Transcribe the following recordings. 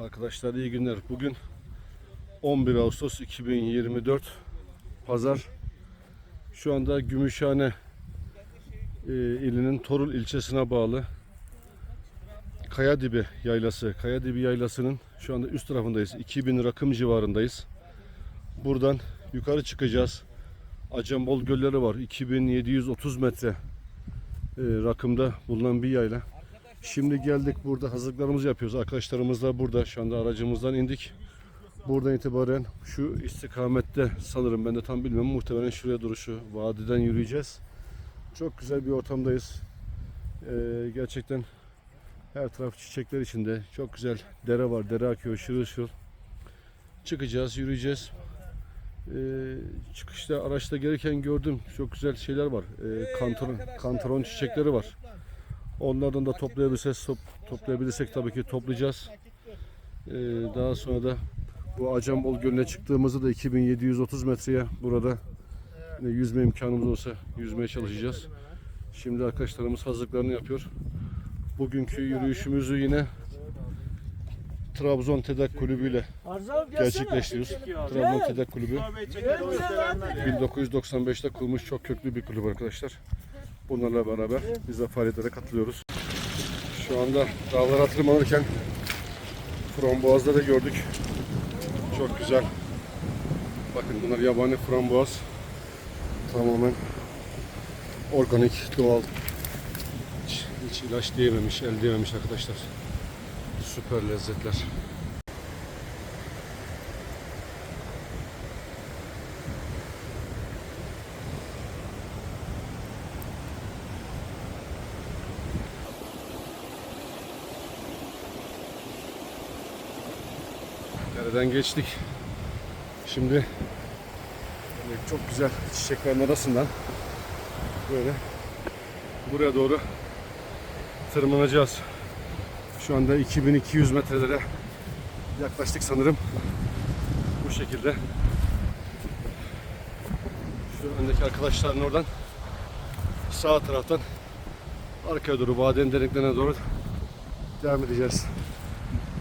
Arkadaşlar iyi günler. Bugün 11 Ağustos 2024 Pazar. Şu anda Gümüşhane e, ilinin Torul ilçesine bağlı Kayadibi Yaylası. Kayadibi Yaylası'nın şu anda üst tarafındayız. 2000 rakım civarındayız. Buradan yukarı çıkacağız. Acembol gölleri var. 2730 metre e, rakımda bulunan bir yayla. Şimdi geldik burada hazırlıklarımızı yapıyoruz. Arkadaşlarımız da burada. Şu anda aracımızdan indik. Buradan itibaren şu istikamette sanırım ben de tam bilmiyorum. Muhtemelen şuraya doğru şu vadiden yürüyeceğiz. Çok güzel bir ortamdayız. Ee, gerçekten her taraf çiçekler içinde. Çok güzel dere var. Dere akıyor şırıl şırıl. Çıkacağız, yürüyeceğiz. Ee, çıkışta araçta gelirken gördüm. Çok güzel şeyler var. Ee, kantaron, kantaron çiçekleri var. Onlardan da toplayabilirsek, top, toplayabilirsek tabii ki toplayacağız. Ee, daha sonra da bu Acambol Gölü'ne çıktığımızda da 2730 metreye burada yine yüzme imkanımız olsa yüzmeye çalışacağız. Şimdi arkadaşlarımız hazırlıklarını yapıyor. Bugünkü yürüyüşümüzü yine Trabzon TEDAK Kulübü ile gerçekleştiriyoruz. Trabzon TEDAK Kulübü 1995'te kurulmuş çok köklü bir kulüp arkadaşlar. Bunlarla beraber biz de faaliyetlere katılıyoruz. Şu anda dağlara tırmanırken frambuazları gördük. Çok güzel. Bakın bunlar yabani frambuaz. Tamamen organik, doğal. Hiç, hiç ilaç diyememiş, el diyememiş arkadaşlar. Süper lezzetler. Dereden geçtik. Şimdi böyle çok güzel çiçeklerin arasından böyle buraya doğru tırmanacağız. Şu anda 2200 metrelere yaklaştık sanırım. Bu şekilde. Şu öndeki arkadaşların oradan sağ taraftan arkaya doğru vadenin derinliklerine doğru devam edeceğiz.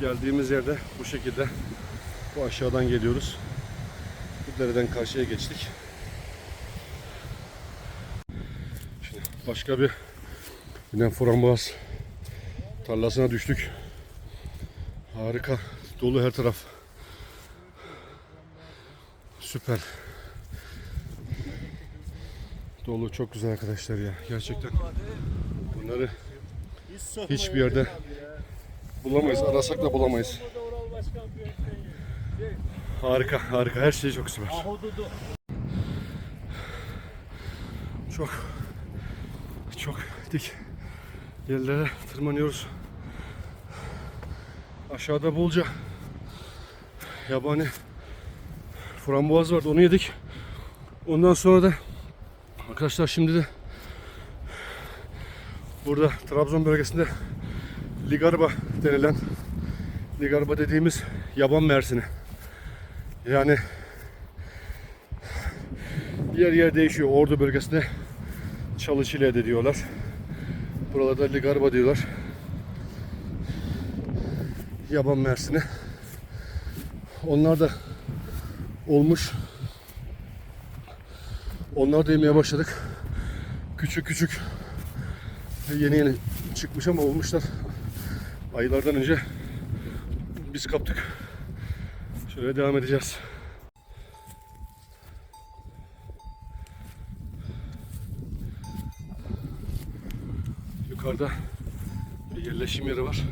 Geldiğimiz yerde bu şekilde bu aşağıdan geliyoruz. Bu dereden karşıya geçtik. Şimdi başka bir yine frambuaz tarlasına düştük. Harika. Dolu her taraf. Süper. Dolu çok güzel arkadaşlar ya. Gerçekten bunları hiçbir yerde bulamayız. Arasak da bulamayız. Harika, harika. Her şey çok süper. Çok çok dik yerlere tırmanıyoruz. Aşağıda bolca yabani frambuaz vardı. Onu yedik. Ondan sonra da arkadaşlar şimdi de burada Trabzon bölgesinde Ligarba denilen Ligarba dediğimiz yaban mersini. Yani yer yer değişiyor. Ordu bölgesinde Çalıçile'de diyorlar. Buralarda Ligarba diyorlar. Yaban mersini. Onlar da olmuş. Onlar da yemeye başladık. Küçük küçük yeni yeni çıkmış ama olmuşlar. Aylardan önce biz kaptık. Şöyle devam edeceğiz. Yukarıda bir yerleşim yeri var.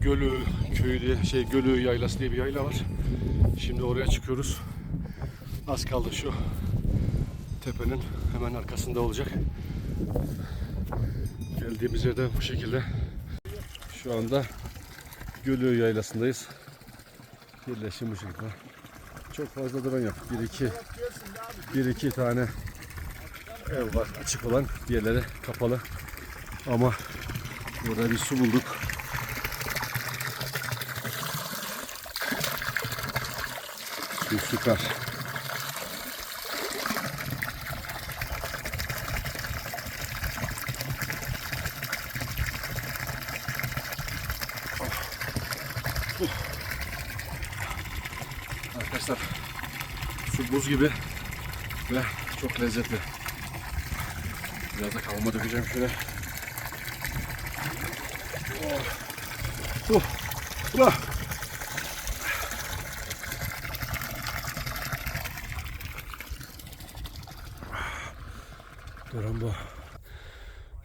Gölü köyü diye şey Gölü yaylası diye bir yayla var. Şimdi oraya çıkıyoruz. Az kaldı şu tepenin hemen arkasında olacak. Geldiğimiz yerde bu şekilde. Şu anda Gölü yaylasındayız. Yerleşim bu şekilde. Çok fazla duran yok. Bir iki, bir iki tane ev var açık olan. Diğerleri kapalı. Ama burada bir su bulduk. Su süper. Arkadaşlar su buz gibi ve çok lezzetli. Biraz da kavurma dökeceğim şöyle. Oh. Oh. Oh. Bu.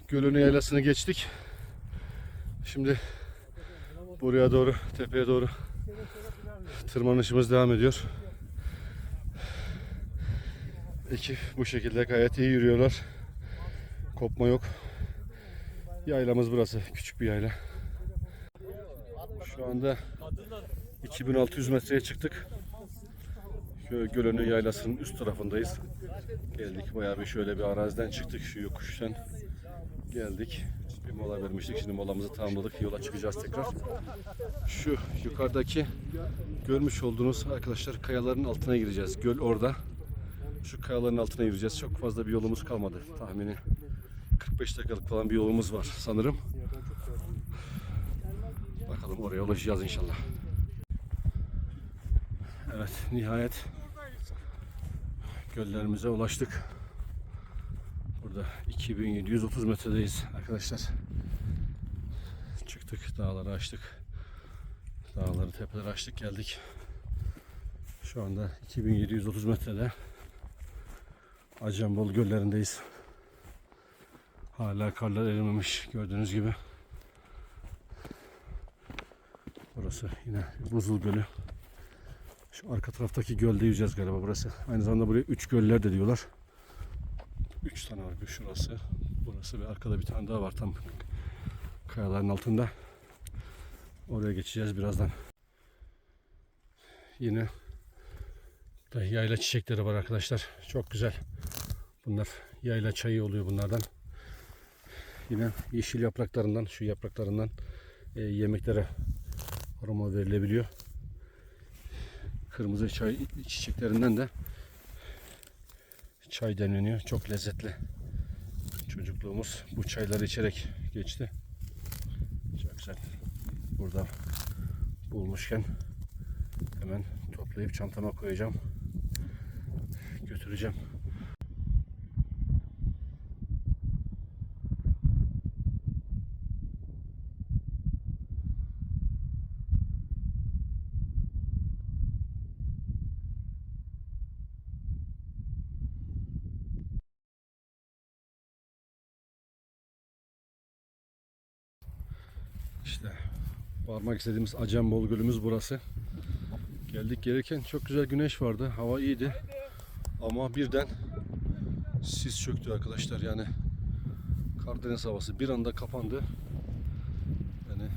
Gölün yaylasını geçtik. Şimdi buraya doğru, tepeye doğru tırmanışımız devam ediyor. Ekip bu şekilde gayet iyi yürüyorlar. Kopma yok. Yaylamız burası. Küçük bir yayla. Şu anda 2600 metreye çıktık. Gö- Gölönü yaylasının üst tarafındayız. Geldik bayağı bir şöyle bir araziden çıktık şu yokuştan. Geldik. Bir mola vermiştik. Şimdi molamızı tamamladık. Yola çıkacağız tekrar. Şu yukarıdaki görmüş olduğunuz arkadaşlar kayaların altına gireceğiz. Göl orada. Şu kayaların altına gireceğiz. Çok fazla bir yolumuz kalmadı. Tahmini 45 dakikalık falan bir yolumuz var sanırım. Bakalım oraya ulaşacağız inşallah. Evet nihayet göllerimize ulaştık. Burada 2730 metredeyiz arkadaşlar. Çıktık dağları açtık. Dağları tepeleri açtık geldik. Şu anda 2730 metrede Acembol göllerindeyiz. Hala karlar erimemiş gördüğünüz gibi. Burası yine Buzul Gölü. Şu arka taraftaki gölde yüzeceğiz galiba burası. Aynı zamanda buraya üç göller de diyorlar. Üç tane var. Bir şurası. Burası ve arkada bir tane daha var tam kayaların altında. Oraya geçeceğiz birazdan. Yine yayla çiçekleri var arkadaşlar. Çok güzel. Bunlar yayla çayı oluyor bunlardan. Yine yeşil yapraklarından, şu yapraklarından e, yemeklere aroma verilebiliyor. Kırmızı çay çiçeklerinden de çay demleniyor. Çok lezzetli. Çocukluğumuz bu çayları içerek geçti. Çok güzel. Burada bulmuşken hemen toplayıp çantama koyacağım. Götüreceğim. İşte varmak istediğimiz Acembol Gölümüz burası. Geldik gelirken çok güzel güneş vardı. Hava iyiydi. Ama birden sis çöktü arkadaşlar. Yani Karadeniz havası bir anda kapandı. Yani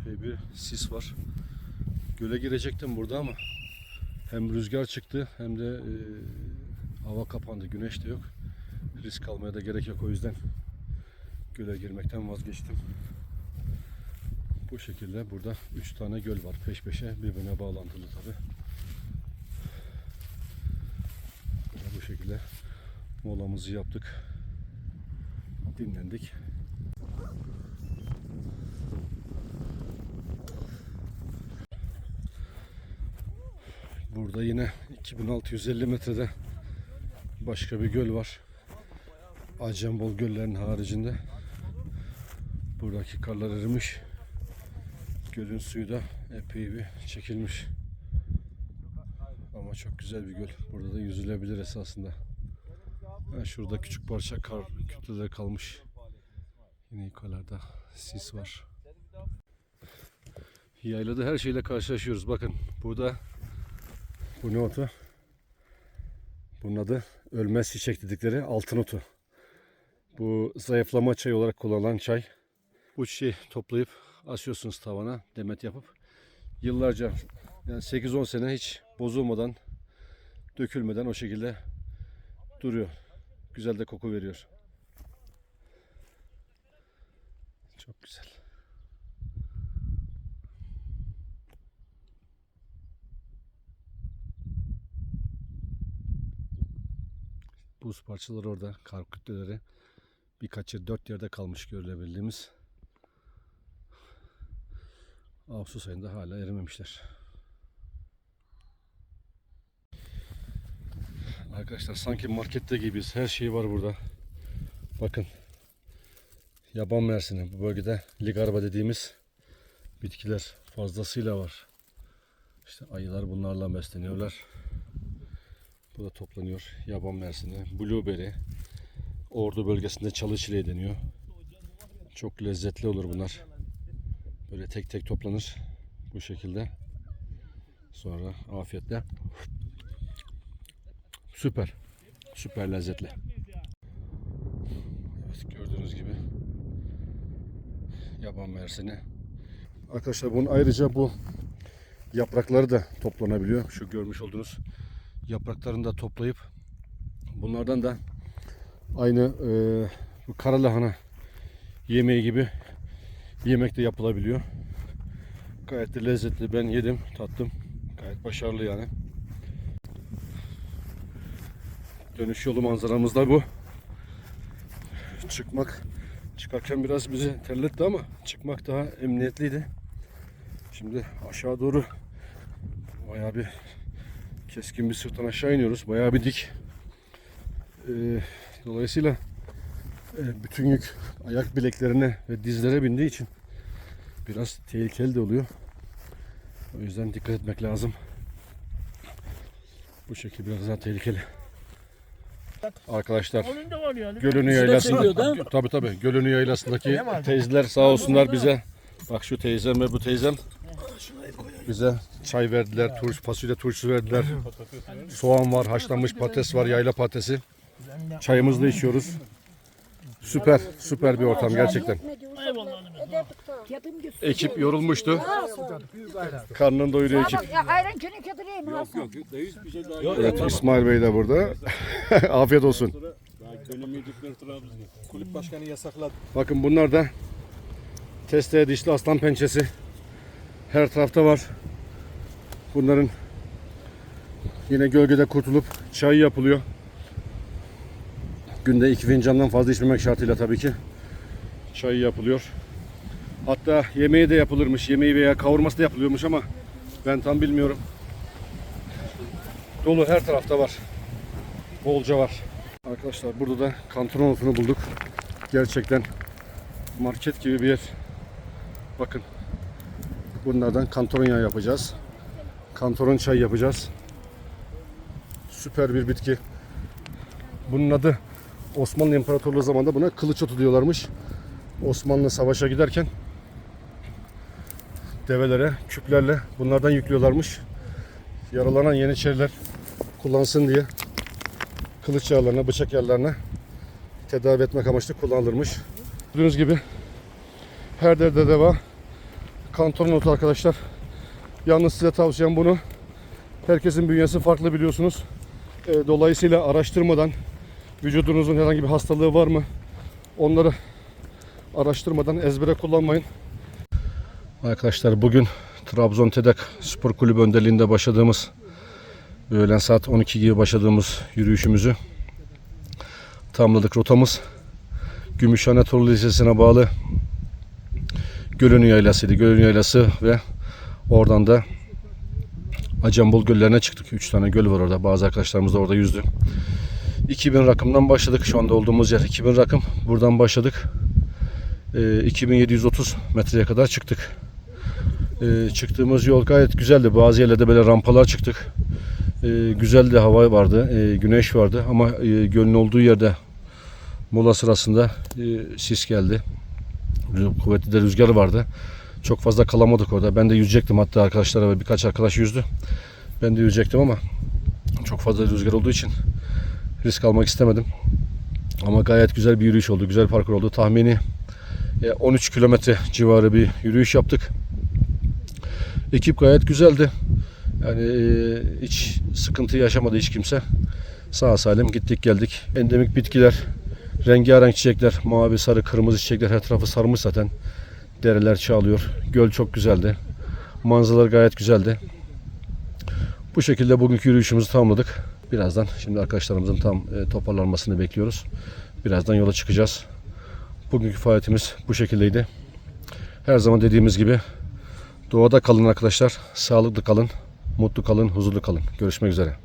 epey bir sis var. Göle girecektim burada ama hem rüzgar çıktı hem de e, hava kapandı. Güneş de yok. Risk almaya da gerek yok o yüzden göle girmekten vazgeçtim. Bu şekilde burada 3 tane göl var peş peşe birbirine bağlantılı tabi. Bu şekilde molamızı yaptık. Dinlendik. Burada yine 2650 metrede başka bir göl var. Acembol göllerin haricinde. Buradaki karlar erimiş. Gölün suyu da epey bir çekilmiş. Ama çok güzel bir göl. Burada da yüzülebilir esasında. Ha, şurada küçük parça kar kütleleri kalmış. Yine yukarılarda sis var. Yaylada her şeyle karşılaşıyoruz. Bakın burada bu ne otu? Bunun adı ölmez çiçek dedikleri altın otu. Bu zayıflama çayı olarak kullanılan çay. Bu çiçeği toplayıp asıyorsunuz tavana demet yapıp yıllarca yani 8-10 sene hiç bozulmadan dökülmeden o şekilde duruyor. Güzel de koku veriyor. Çok güzel. Buz parçaları orada, kar kütleleri. Birkaç yer, dört yerde kalmış görülebildiğimiz. Ağustos ayında hala erimemişler. Arkadaşlar sanki markette gibiyiz. Her şey var burada. Bakın. Yaban mersini bu bölgede ligarba dediğimiz bitkiler fazlasıyla var. İşte ayılar bunlarla besleniyorlar. Bu da toplanıyor. Yaban mersini, blueberry. Ordu bölgesinde çalı çileği deniyor. Çok lezzetli olur bunlar. Böyle tek tek toplanır. Bu şekilde. Sonra afiyetle. Süper. Süper lezzetli. Evet gördüğünüz gibi yaban mersini. Arkadaşlar bunun ayrıca bu yaprakları da toplanabiliyor. Şu görmüş olduğunuz yapraklarını da toplayıp bunlardan da aynı e, bu kara lahana yemeği gibi yemek de yapılabiliyor. Gayet de lezzetli. Ben yedim, tattım. Gayet başarılı yani. Dönüş yolu manzaramız da bu. Çıkmak çıkarken biraz bizi terletti ama çıkmak daha emniyetliydi. Şimdi aşağı doğru bayağı bir keskin bir sırttan aşağı iniyoruz. Bayağı bir dik. Ee, dolayısıyla bütün yük ayak bileklerine ve dizlere bindiği için biraz tehlikeli de oluyor. O yüzden dikkat etmek lazım. Bu şekil biraz daha tehlikeli. Arkadaşlar. Gölünü yaylasında tabi tabi Gölünü yaylasındaki teyzeler sağ olsunlar bize bak şu teyzem ve bu teyzem bize çay verdiler, turş, fasulye turşusu verdiler. Soğan var, haşlanmış patates var, yayla patatesi. Çayımızı da içiyoruz. Süper, süper bir ortam gerçekten. Ekip yorulmuştu. Karnını doyuruyor ekip. Ayran Hasan. Evet İsmail Bey de burada. Afiyet olsun. Kulüp başkanı yasakladı. Bakın bunlar da testeye dişli aslan pençesi. Her tarafta var. Bunların yine gölgede kurtulup çay yapılıyor. Günde iki fincandan fazla içmemek şartıyla tabii ki. Çay yapılıyor. Hatta yemeği de yapılırmış. Yemeği veya kavurması da yapılıyormuş ama ben tam bilmiyorum. Dolu her tarafta var. Bolca var. Arkadaşlar burada da kantron otunu bulduk. Gerçekten market gibi bir yer. Bakın. Bunlardan kantaron yağı yapacağız. Kantaron çay yapacağız. Süper bir bitki. Bunun adı Osmanlı İmparatorluğu zamanında buna kılıç otu diyorlarmış. Osmanlı savaşa giderken develere, küplerle bunlardan yüklüyorlarmış. Yaralanan yeniçeriler kullansın diye kılıç yağlarına, bıçak yağlarına tedavi etmek amaçlı kullanılırmış. Gördüğünüz gibi her derde deva kanton notu arkadaşlar. Yalnız size tavsiyem bunu. Herkesin bünyesi farklı biliyorsunuz. E, dolayısıyla araştırmadan vücudunuzun herhangi bir hastalığı var mı? Onları araştırmadan ezbere kullanmayın. Arkadaşlar bugün Trabzon TEDAK Spor Kulübü önderliğinde başladığımız öğlen saat 12 gibi başladığımız yürüyüşümüzü tamamladık. Rotamız Gümüşhane Torlu Lisesi'ne bağlı Gölünü Yaylası'ydı. Gölünü Yaylası ve oradan da Acambol göllerine çıktık. 3 tane göl var orada. Bazı arkadaşlarımız da orada yüzdü. 2000 rakımdan başladık. Şu anda olduğumuz yer 2000 rakım. Buradan başladık. Ee, 2730 metreye kadar çıktık. Ee, çıktığımız yol gayet güzeldi. Bazı yerlerde böyle rampalar çıktık. Ee, güzel de hava vardı. Ee, güneş vardı ama e, gölün olduğu yerde mola sırasında e, sis geldi. Kuvvetli de rüzgar vardı. Çok fazla kalamadık orada. Ben de yüzecektim hatta arkadaşlara ve birkaç arkadaş yüzdü. Ben de yüzecektim ama çok fazla rüzgar olduğu için risk almak istemedim. Ama gayet güzel bir yürüyüş oldu. Güzel parkur oldu. Tahmini e, 13 kilometre civarı bir yürüyüş yaptık. Ekip gayet güzeldi. Yani e, hiç sıkıntı yaşamadı hiç kimse. Sağ salim gittik geldik. Endemik bitkiler, rengarenk çiçekler, mavi, sarı, kırmızı çiçekler her tarafı sarmış zaten. Dereler çağlıyor. Göl çok güzeldi. Manzaralar gayet güzeldi. Bu şekilde bugünkü yürüyüşümüzü tamamladık. Birazdan şimdi arkadaşlarımızın tam e, toparlanmasını bekliyoruz. Birazdan yola çıkacağız. Bugünkü faaliyetimiz bu şekildeydi. Her zaman dediğimiz gibi Doğada kalın arkadaşlar. Sağlıklı kalın, mutlu kalın, huzurlu kalın. Görüşmek üzere.